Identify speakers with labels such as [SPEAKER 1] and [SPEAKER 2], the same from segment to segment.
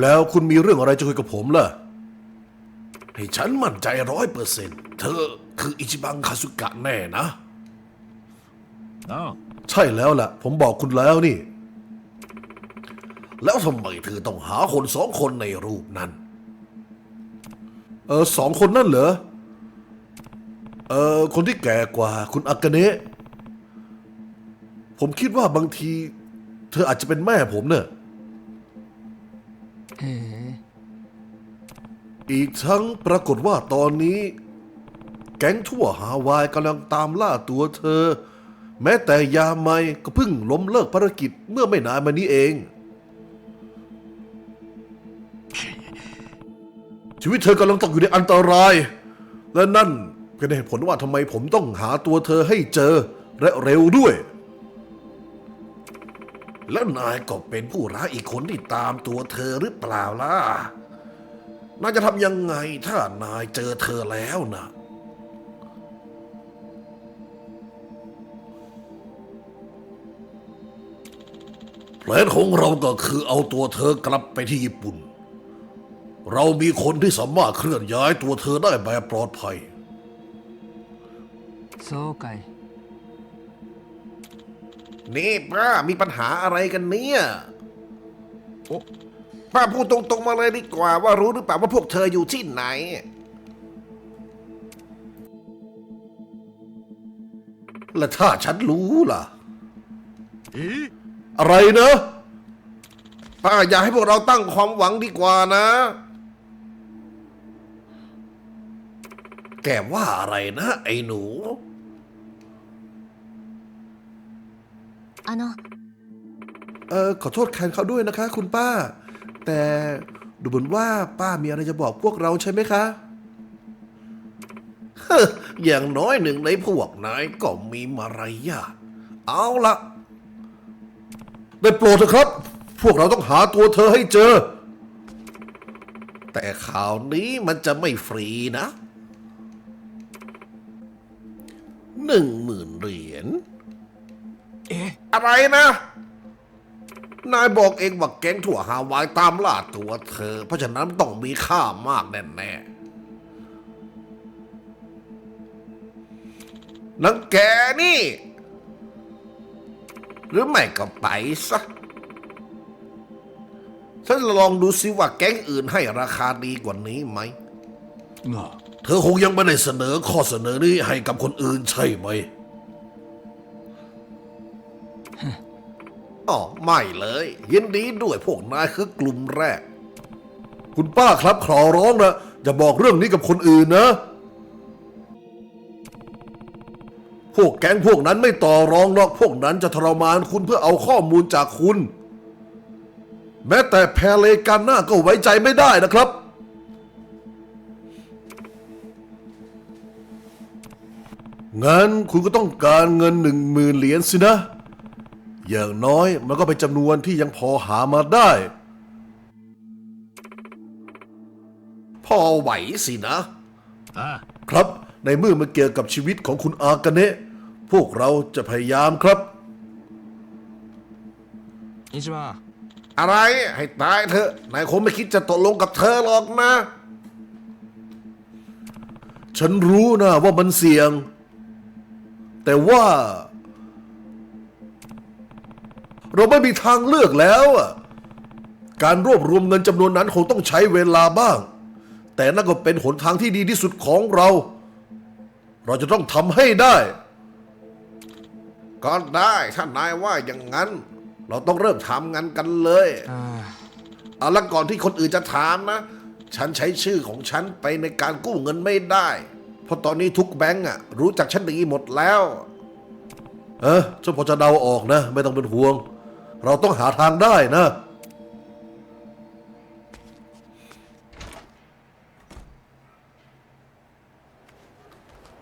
[SPEAKER 1] แล้วคุณมีเรื่องอะไรจะคุยกับผมล่ะ ให้ฉันมั่นใจร้อยเปอร์เซ็นต์เธอคืออิจิบังคาสุกะแน่นะ
[SPEAKER 2] ああ
[SPEAKER 1] ใช่แล้วล่ะ ผมบอกคุณแล้วนี่ แล้วทำไมเธอต้องหาคนสองคนในรูปนั้น เออสองคนนั่นเหรอ เออคนที่แก่กว่าคุณอากาเนะผมคิดว่าบางที เธออาจจะเป็นแม่ผมเนอะ อีกทั้งปรากฏว่าตอนนี้ แก๊งทั่วฮาวายกำลังตามล่าตัวเธอ แม้แต่ยาไมก็เพิ่งล้มเลิกภารกิจเมื่อไม่นานมานี้เอง ชีวิตเธอกำลังตกอยู่ในอันตราย และนั่นเป็นเหตุผลว่าทำไมผมต้องหาตัวเธอให้เจอและเร็วด้วย แล้วนายก็เป็นผู้ร้ายอีกคนที่ตามตัวเธอหรือเปล่าล่ะ นายจะทำยังไงถ้านายเจอเธอแล้วนะแผนของเราก็คือเอาตัวเธอกลับไปที่ญี่ปุ่น เรามีคนที่สามารถเคลื่อนย้ายตัวเธอได้แบบปลอดภัย
[SPEAKER 3] そうかい
[SPEAKER 1] นี่ป้ามีปัญหาอะไรกันเนี่ยโอ๊ะป้าพูดตรงๆมาเลยดีกว่าว่ารู้หรือเปล่าว่าพวกเธออยู่ที่ไหน และถ้าฉันรู้ล่ะ อะไรเนอะป้าอยากให้พวกเราตั้งความหวังดีกว่านะ แกว่าอะไรนะ ไอ้หนู
[SPEAKER 4] あの
[SPEAKER 1] เออขอโทษแทนเขาด้วยนะคะ คุณป้า แต่ดูเหมือนว่าป้ามีอะไรจะบอกพวกเราใช่ไหมคะ เฮ้ออย่างน้อยหนึ่งในพวกนายก็มีมารยาทเอาละได้โปรดเถอะครับ พวกเราต้องหาตัวเธอให้เจอ แต่ข่าวนี้มันจะไม่ฟรีนะหนึ่งหมื่นเหรียญ
[SPEAKER 3] เอ๊ะ
[SPEAKER 1] อะไรนะ นายบอกเองว่าแก๊งถั่วฮาวายตามล่าตัวเธอ เพราะฉะนั้นต้องมีค่ามากแน่ๆนังแกนี่ หรือไม่ก็ไปซะฉันลองดูซิว่าแก๊งอื่นให้ราคาดีกว่านี้ไหม เธอคงยังไม่ได้เสนอข้อเสนอนี้ให้กับคนอื่นใช่ไหม อ๋อไม่เลย ยินดีด้วยพวกนายคือกลุ่มแรก คุณป้าครับขอร้องนะอย่าบอกเรื่องนี้กับคนอื่นนะ พวกแก๊งพวกนั้นไม่ต่อรองหรอกพวกนั้นจะทรมานคุณเพื่อเอาข้อมูลจากคุณ แม้แต่แพเลกันหน้าก็ไว้ใจไม่ได้นะครับงั้นคุณก็ต้องการเงินหนึ่งหมื่นเหรียญสินะ อย่างน้อยมันก็เป็นจำนวนที่ยังพอหามาได้ พอไหวสินะะครับ ในเมื่อมันเกี่ยวกับชีวิตของคุณอากาเนะพวกเราจะพยายามครับ
[SPEAKER 2] อิชิมา
[SPEAKER 1] อะไรให้ตายเถอะนายคงไม่คิดจะตกลงกับเธอหรอกนะ ฉันรู้นะว่ามันเสี่ยง แต่ว่า เราไม่มีทางเลือกแล้วอะการรวบรวมเงินจำนวนนั้นคงต้องใช้เวลาบ้าง แต่นั่นก็เป็นหนทางที่ดีที่สุดของเรา เราจะต้องทำให้ได้ ก็ได้ถ้านายว่าอย่างนั้น เราต้องเริ่มทำงานกันเลย
[SPEAKER 3] あ
[SPEAKER 1] เอาละก่อนที่คนอื่นจะถามนะ ฉันใช้ชื่อของฉันไปในการกู้เงินไม่ได้ เพราะตอนนี้ทุกแบงก์อะรู้จักฉันดีหมดแล้ว เออฉันพอจะเดาออกนะ ไม่ต้องเป็นห่วง เราต้องหาทางได้นะ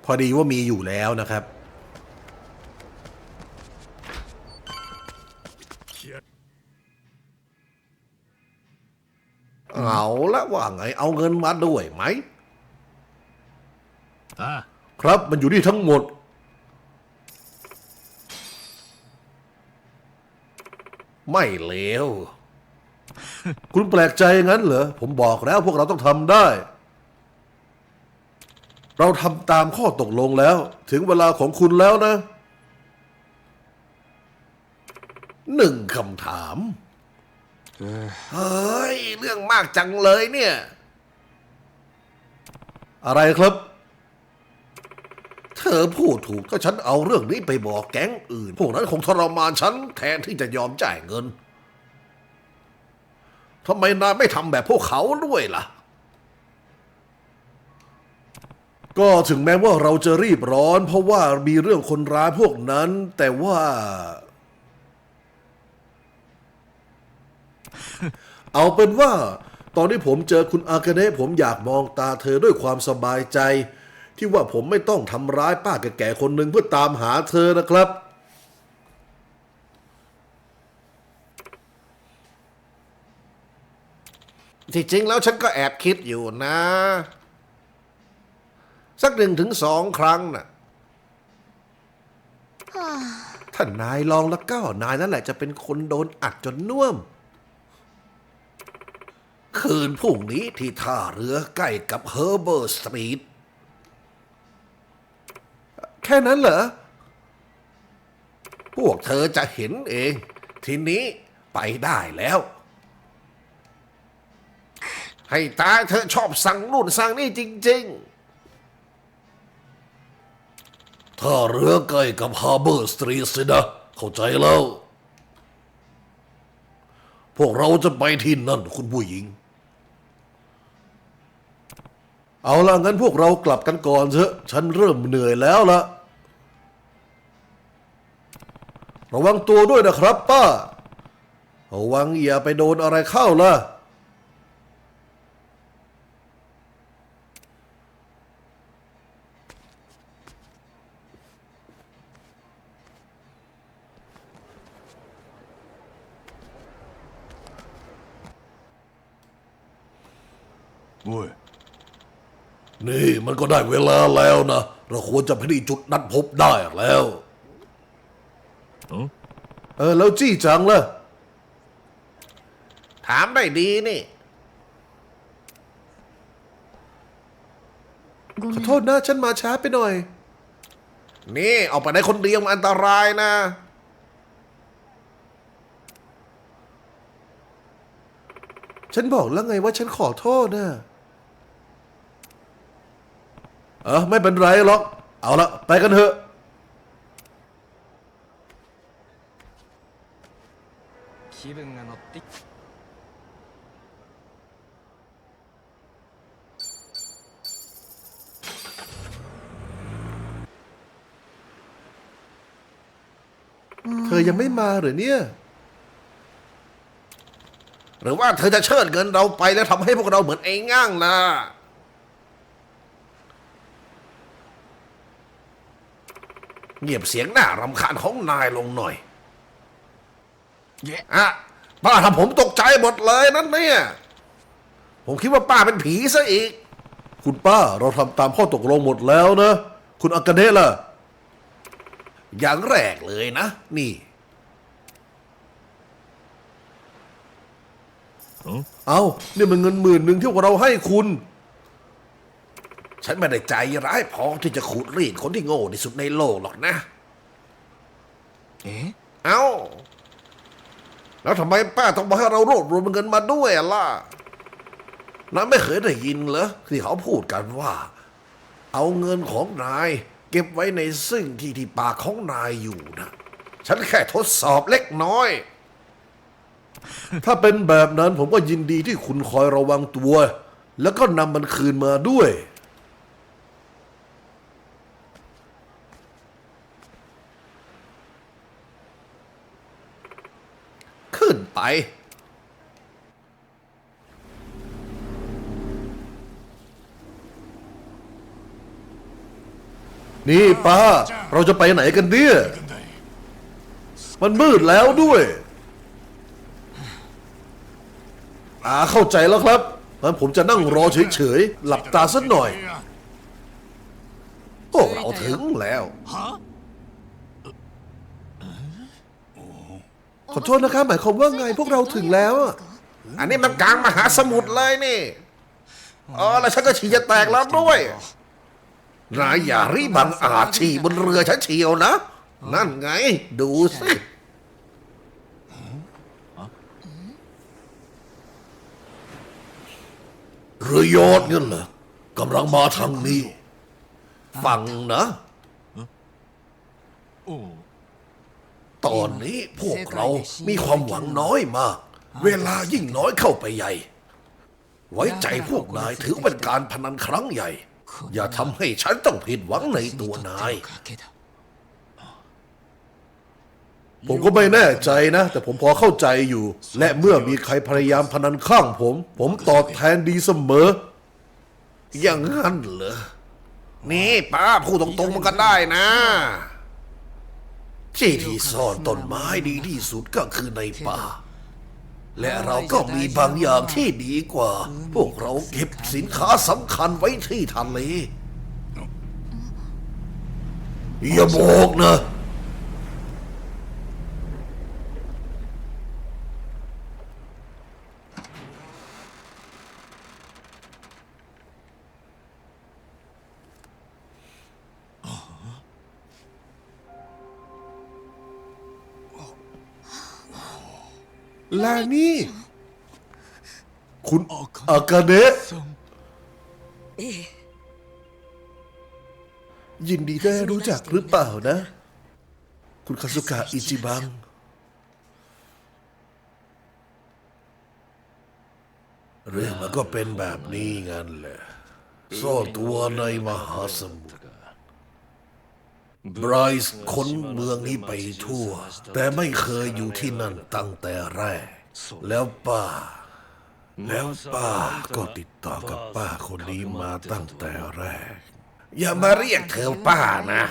[SPEAKER 1] พอดีว่ามีอยู่แล้วนะครับ เอาละว่าไง เอาเงินมาด้วยไหม
[SPEAKER 2] ああ
[SPEAKER 1] ครับมันอยู่นี่ทั้งหมด ไม่เลว คุณแปลกใจงั้นเหรอ ผมบอกแล้วพวกเราต้องทำได้ เราทำตามข้อตกลงแล้ว ถึงเวลาของคุณแล้วนะ หนึ่งคำถาม เฮ้ย เรื่องมากจังเลยเนี่ย อะไรครับ เธอพูดถูกถ้าฉันเอาเรื่องนี้ไปบอกแก๊งอื่น พวกนั้นคงทรมานฉันแทนที่จะยอมจ่ายเงินทำไมนายไม่ทำแบบพวกเขาด้วยล่ะ ก็ถึงแม้ว่าเราจะรีบร้อน เพราะว่ามีเรื่องคนร้ายพวกนั้น แต่ว่า เอาเป็นว่า ตอนที่ผมเจอคุณอากาเนะผมอยากมองตาเธอด้วยความสบายใจ ที่ว่าผมไม่ต้องทำร้ายป้าแก่ๆคนหนึ่งเพื่อตามหาเธอนะครับ ที่จริงแล้วฉันก็แอบคิดอยู่นะ สักหนึ่งถึงสองครั้งน่ะถ้านายลองแล้วก็นายนั่นแหละจะเป็นคนโดนอัดจนน่วม คืนพรุ่งนี้ที่ท่าเรือใกล้กับเฮอร์เบอร์สตรีท ค่นั้นเหรอ พวกเธอจะเห็นเอง ทีนี้ไปได้แล้ว ให้ตายเธอชอบสั่งนู่นสั่งนี่จริง ๆ ถ้าเรือใกล้กับฮาร์เบอร์สตรีทสินะ เข้าใจแล้ว พวกเราจะไปที่นั่นคุณผู้หญิงเอาล่ะงั้นพวกเรากลับกันก่อนเถอะ ฉันเริ่มเหนื่อยแล้วละ ระวังตัวด้วยนะครับ ป้า ระวังอย่าไปโดนอะไรเข้าล่ะ
[SPEAKER 2] おい
[SPEAKER 1] นี่มันก็ได้เวลาแล้วนะ เราควรจะไปที่จุดนัดพบได้แล้ว
[SPEAKER 2] ん
[SPEAKER 1] เออ แล้วจี้จังล่ะ ถามได้ดีนี่
[SPEAKER 4] ごめ
[SPEAKER 1] ขอน โทษนะ ฉันมาช้าไปหน่อย นี่ ออกไปได้คนเดียวมันอันตรายนะ ฉันบอกแล้วไงว่าฉันขอโทษนะเออ ไม่เป็นไรหรอก เอาละไปกันเถอะ
[SPEAKER 3] 気分が乗ってき
[SPEAKER 1] เธอยังไม่มาเหรือเนี่ย หรือว่าเธอจะเชิดเงินเราไปแล้วทำให้พวกเราเหมือนไอ้ง่างนะ เงียบเสียงหน้ารำคาญของนายลงหน่อย
[SPEAKER 2] げ
[SPEAKER 1] อะป้าทำผมตกใจหมดเลยนั่นเนี่ย ผมคิดว่าป้าเป็นผีซะอีก คุณป้าเราทำตามข้อตกลงหมดแล้วนะ คุณอากาเนะล่ะ อย่างแรกเลยนะ นี่
[SPEAKER 2] ん
[SPEAKER 1] เอาเนี่ยมันเงินหมื่นหนึ่งที่พวกเราให้คุณ ฉันไม่ได้ใจร้ายพอที่จะขูดรีดคนที่โง่ที่สุดในโลกหรอกนะ
[SPEAKER 2] え
[SPEAKER 1] เอา แล้วทำไมป้าต้องบอกให้เรารวบรวมเงินมาด้วยล่ะน้าไม่เคยได้ยินเหรอที่เขาพูดกันว่า เอาเงินของนาย เก็บไว้ในซึ่งที่ที่ปากของนายอยู่นะฉันแค่ทดสอบเล็กน้อย ถ้าเป็นแบบนั้นผมก็ยินดีที่คุณคอยระวังตัว แล้วก็นำมันคืนมาด้วย ขึ้ นี่ป้า เราจะไปไหนกันเนี่ยมันมืดแล้วด้วยอาเข้าใจแล้วครับงั้นผมจะนั่งรอเฉยๆ หลับตาสักหน่อยโอ้เราถึงแล้ว ขอโทษนะครับหมายความว่าไงพวกเราถึงแล้วอะอันนี้มันกลางมหาสมุทรเลยนี่อ๋อแล้วฉันก็ฉี่จะแตกแล้วด้วยนายอย่ารีบังอาจฉี่บนเรือฉันเฉียวนะ นั่นไง ดูสิ เรือยอดเงี้ยเหรอกำลังมาทางนี้ ฟังนะ
[SPEAKER 2] おう
[SPEAKER 1] ตอนนี้พวกเรามีความหวังน้อยมาก เวลายิ่งน้อยเข้าไปใหญ่ ไว้ใจพวกนายถือเป็นการพนันครั้งใหญ่ อย่าทำให้ฉันต้องผิดหวังในตัวนาย ผมก็ไม่แน่ใจนะ แต่ผมพอเข้าใจอยู่ และเมื่อมีใครพยายามพนันข้างผม ผมตอบแทนดีเสมอ อย่างนั้นเหรอ นี่ป้าพูดตรงๆมันก็ได้นะ ที่ที่ซ่อนต้นไม้ดีที่สุดก็คือในป่า และเราก็มีบางอย่างที่ดีกว่า พวกเราเก็บสินค้าสำคัญไว้ที่ทะเลอย่าบอกนะ ลานี่ คุณอากาเนะ
[SPEAKER 2] さん
[SPEAKER 1] ยินดีได้รู้จักหรือเปล่านะ คุณคาสุกะอิจิบัง เรื่องมันก็เป็นแบบนี้งั้นแหละซ่อนตัวในมหาสมุทร ไบรซ์ค้นเมืองนี้ไปทั่ว แต่ไม่เคยอยู่ที่นั่นตั้งแต่แรก แล้วป้า แล้วป้าก็ติดต่อกับป้าคนนี้มาตั้งแต่แรก อย่ามาเรียกเธอป้านะ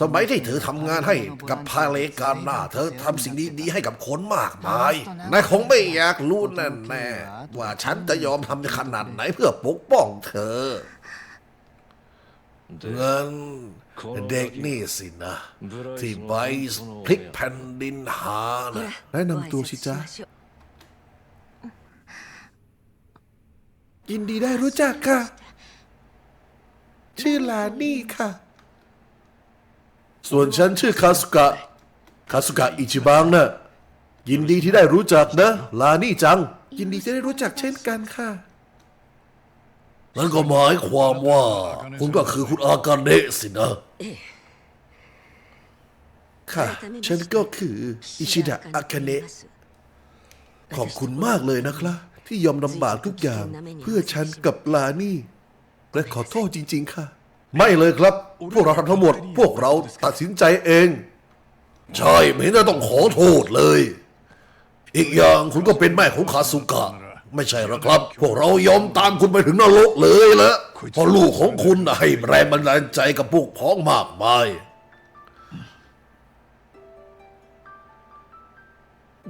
[SPEAKER 1] สมัยที่เธอทำงานให้กับพาเลกาหน้าเธอทำสิ่งดีๆให้กับคนมากมายนายคงไม่อยากรู้แน่แน่ๆว่าฉันจะยอมทำขนาดไหนเพื่อปกป้องเธอเงิน เด็กนี่สินะ ที่ไบส์พลิกแผ่นดินหานะแนะนำตัวสิจ๊ะยินดีได้รู้จักค่ะ ชื่อลานี่ค่ะ ส่วนฉันชื่อคาสุกะ คาสุกะอิจิบังนะยินดีที่ได้รู้จักนะ ลานี่จัง ยินดีที่ได้รู้จักเช่นกันค่ะ นั่นก็หมายความว่า คุณก็คือคุณอากาเนะสินะ ค่ะ ฉันก็คืออิชิดะอากาเนะขอบคุณมากเลยนะครับที่ยอมลำบากทุกอย่าง เพื่อฉันกับลานี่ และขอโทษจริง ๆ ค่ะ ไม่เลยครับ พวกเราทำทั้งหมด พวกเราตัดสินใจเอง ใช่ไม่เห็นจะต้องขอโทษเลย อีกอย่างคุณก็เป็นแม่ของคาสุกะ ไม่ใช่หรอกครับ พวกเรายอมตามคุณไปถึงนรกเลยละเพราะลูกของคุณให้แรงบันดาลใจกับพวกพ้องมากมาย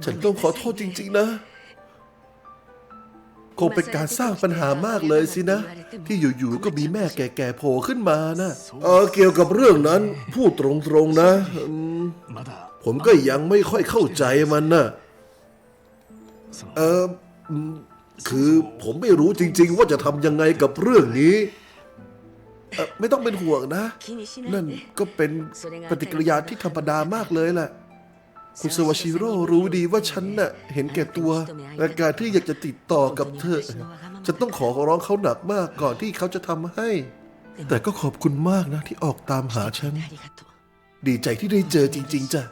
[SPEAKER 1] ฉันต้องขอโทษจริง ๆ นะ คงเป็นการสร้างปัญหามากเลยสินะ ที่อยู่ ๆ ก็มีแม่แก่ ๆ โผล่ขึ้นมานะเออเกี่ยวกับเรื่องนั้น พูดตรง ๆ นะอืมผมก็ยังไม่ค่อยเข้าใจมันนะเออ คือผมไม่รู้จริงๆ ว่าจะทำยังไงกับเรื่องนี้เอ่อไม่ต้องเป็นห่วงนะ นั่นก็เป็นปฏิกิริยาที่ธรรมดามากเลยแหละ คุณสวาชิโร่รู้ดีว่าฉันน่ะเห็นแก่ตัวและการที่อยากจะติดต่อกับเธอ ฉันต้องขอร้องเขาหนักมากก่อนที่เขาจะทำให้ แต่ก็ขอบคุณมากนะที่ออกตามหาฉัน ดีใจที่ได้เจอจริง ๆจ้ะ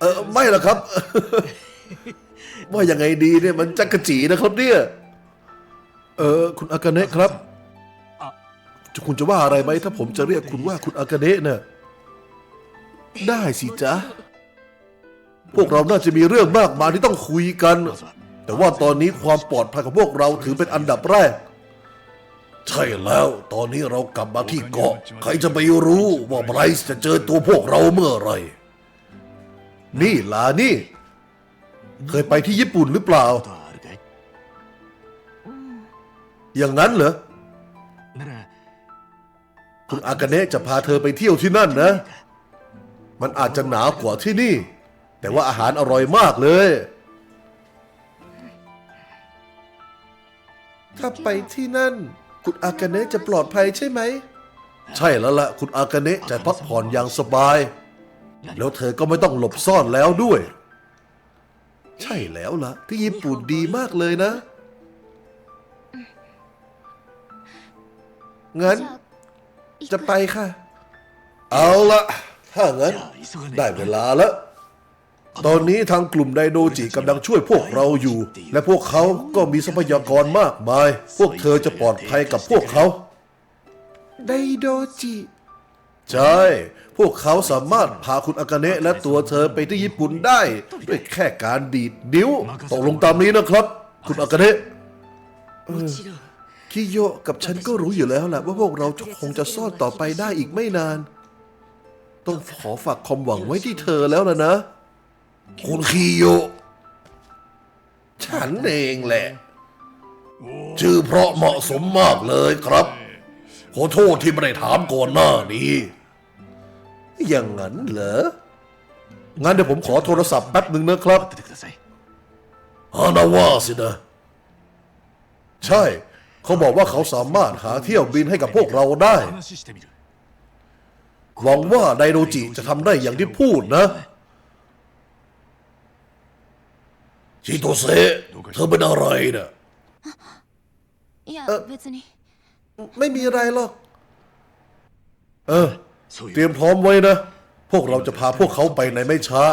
[SPEAKER 1] เออไม่หรอกครับ ว่ายังไงดีเนี่ยมันจักกะจีนะครับเนี่ยเออคุณอากาเนะครับจะคุณจะว่าอะไรไหมถ้าผมจะเรียกคุณว่าคุณอากาเนะเนี่ยได้สิจ๊ะ พวกเราน่าจะมีเรื่องมากมายที่ต้องคุยกัน แต่ว่าตอนนี้ความปลอดภัยของพวกเราถือเป็นอันดับแรก ใช่แล้ว ตอนนี้เรากลับมาที่เกาะ ใครจะไปรู้ว่าไบรซ์จะเจอตัวพวกเราเมื่อไหรนี่ลานี่ เคยไปที่ญี่ปุ่นหรือเปล่า อย่างนั้นเหรอ คุณอากาเนะจะพาเธอไปเที่ยวที่นั่นนะ มันอาจจะหนาวกว่าที่นี่ แต่ว่าอาหารอร่อยมากเลย ถ้าไปที่นั่น คุณอากาเนะจะปลอดภัยใช่ไหม ใช่แล้วละ่ะ คุณอากาเนะจะพักผ่อนอย่างสบาย แล้วเธอก็ไม่ต้องหลบซ่อนแล้วด้วย ใช่แล้วล่ะ ที่ญี่ปุ่นดีมากเลยนะ งั้น จะไปค่ะ เอาละถ้างั้น ได้เวลาละตอนนี้ทางกลุ่มไดโนจิกำลังช่วยพวกเราอยู่ และพวกเขาก็มีทรัพยากรมากมาย พวกเธอจะปลอดภัยกับพวกเขา ไดโดจิ ใช่ พวกเขาสามารถพาคุณอากาเนะและตัวเธอไปที่ญี่ปุ่นได้ ด้วยแค่การดีดนิ้วตกลงตามนี้นะครับ คุณอากาเนะคิโยกับฉันก็รู้อยู่แล้วแหละว่าพวกเราคงจะซ่อนต่อไปได้อีกไม่นาน ต้องขอฝากความหวังไว้ที่เธอแล้วล่ะนะ คุณคิโยฉันเองแหละ ชื่อเพราะเหมาะสมมากเลยครับ ขอโทษที่ไม่ได้ถามก่อนหน้านี้ อย่างนั้นเหรอ งั้นเดี๋ยวผมขอโทรศัพท์แป๊บหนึ่งนะครับฮานาว่าสินะ ใช่ เขาบอกว่าเขาสามารถหาเที่ยวบินให้กับพวกเราได้ หวังว่าไดโนจิจะทำได้อย่างที่พูดนะชิโตเซเธอเป็นอะไรนะเอ
[SPEAKER 4] อ
[SPEAKER 1] ไม่มีอะไรหรอก เออ เต
[SPEAKER 2] い
[SPEAKER 1] รี
[SPEAKER 2] う
[SPEAKER 1] ยมพร้อมไว้นะ พวกเราจะพาพวกเขาไปในไม่ช้า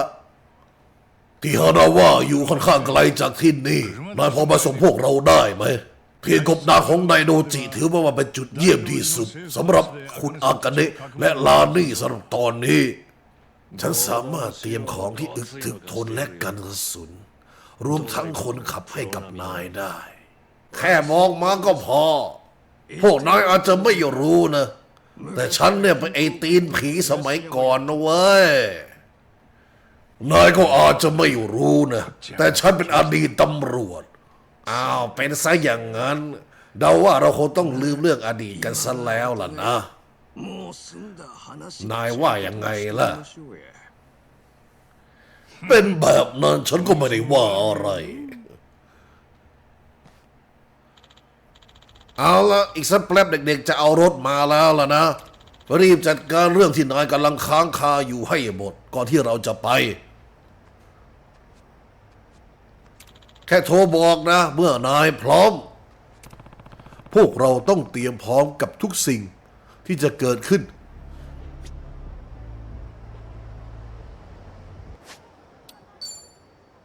[SPEAKER 1] ที่ฮานาว่าอยู่ค่อนข้างไกลจากที่นี่นายพอมาส่งพวกเราได้ไหมเพียงกบดานของไดโนจิถือว่าเป็นจุดเยี่ยมที่สุดสำหรับคุณอากาเนะและลานี่สำหรับตอนนี้ ฉันสามารถเตรียมของที่อึดถึกทนและกันกระสุน รวมทั้งคนขับให้กับนายได้ แค่มองมาก็พอ พวกนายอาจจะไม่รู้นะ แต่ฉันเนี่ยไปไอตีนผีสมัยก่อนนะเว้ย นายก็อาจจะไม่รู้นะ แต่ฉันเป็นอดีตตำรวจ อ้าว เป็นซะอย่างนั้น เดาว่าเราคงต้องลืมเรื่องอดีตกันซะแล้วล่ะนะ นายว่ายังไงล่ะ เป็นแบบนั้นฉันก็ไม่ได้ว่าอะไร เอาละอีกสักแป๊บเด็กๆ จะเอารถมาแล้วล่ะนะ รีบจัดการเรื่องที่นายกำลังค้างคาอยู่ให้หมดก่อนที่เราจะไป แค่โทรบอกนะ เมื่อนายพร้อม พวกเราต้องเตรียมพร้อมกับทุกสิ่งที่จะเกิดขึ้น